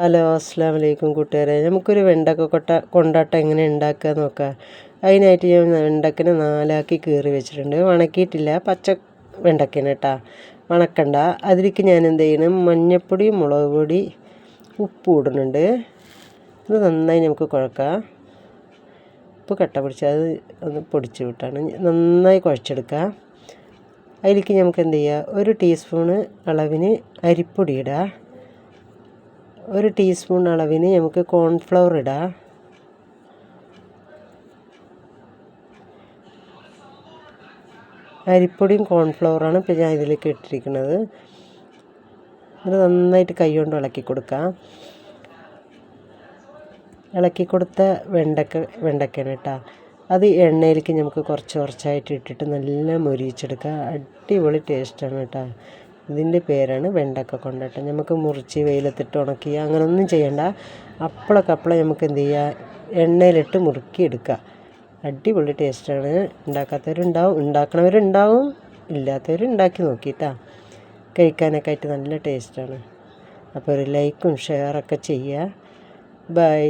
Hello അസ്സാം വലൈക്കും കൂട്ടുകാരെ. നമുക്കൊരു വെണ്ടക്ക കൊട്ട കൊണ്ടാട്ടം എങ്ങനെ ഉണ്ടാക്കുക നോക്കാം. അതിനായിട്ട് ഞാൻ വെണ്ടക്കനെ നാലാക്കി കീറി വെച്ചിട്ടുണ്ട്. വണക്കിയിട്ടില്ല. പച്ച വെണ്ടക്കനെ കേട്ടോ. വണക്കണ്ട. അതിലേക്ക് ഞാൻ എന്ത് ചെയ്യണം? മഞ്ഞൾപ്പൊടി മുളക് പൊടി ഉപ്പ് ഇടുന്നുണ്ട്. ഇത് നന്നായി നമുക്ക് കുഴക്കാം. ഉപ്പ് കട്ട പിടിച്ച് അത് ഒന്ന് പൊടിച്ച് വിട്ടാണ്. നന്നായി കുഴച്ചെടുക്കുക അതിലേക്ക് നമുക്ക് എന്ത് ചെയ്യുക ഒരു ടീസ്പൂണ് അളവിന് അരിപ്പൊടി ഇടുക ഒരു ടീസ്പൂൺ അളവിന് നമുക്ക് കോൺഫ്ലവർ ഇടാം. അരിപ്പൊടിയും കോൺഫ്ലവറാണ് ഇപ്പോൾ ഞാൻ ഇതിലേക്ക് ഇട്ടിരിക്കുന്നത്. അത് നന്നായിട്ട് കൈകൊണ്ട് ഇളക്കി കൊടുക്കാം. ഇളക്കി കൊടുത്ത വെണ്ടക്ക വെണ്ടക്കയാണ് കേട്ടോ. അത് എണ്ണയിലേക്ക് നമുക്ക് കുറച്ച് കുറച്ചായിട്ട് ഇട്ടിട്ട് നല്ല മൊരിയിച്ചെടുക്കുക അടിപൊളി ടേസ്റ്റാണ് കേട്ടോ. ഇതിന്റെ പേരാണ് വെണ്ടക്ക കൊണ്ടട്ട. നമുക്ക് മുറിച്ച് വെയിലത്തിട്ട് ഉണക്കി അങ്ങനെയൊന്നും ചെയ്യണ്ട. അപ്പളൊക്കെ അപ്പളെ നമുക്ക് എന്ത് ചെയ്യുക എണ്ണയിലിട്ട് മുറുക്കി എടുക്കുക അടിപൊളി ടേസ്റ്റാണ്. ഉണ്ടാക്കാത്തവരുണ്ടാവും ഉണ്ടാക്കണവരുണ്ടാവും ഇല്ലാത്തവർ ഉണ്ടാക്കി നോക്കിയിട്ടാ കഴിക്കാനൊക്കെ ആയിട്ട് നല്ല ടേസ്റ്റാണ്. അപ്പോൾ ഒരു ലൈക്കും ഷെയറൊക്കെ ചെയ്യുക. ബൈ.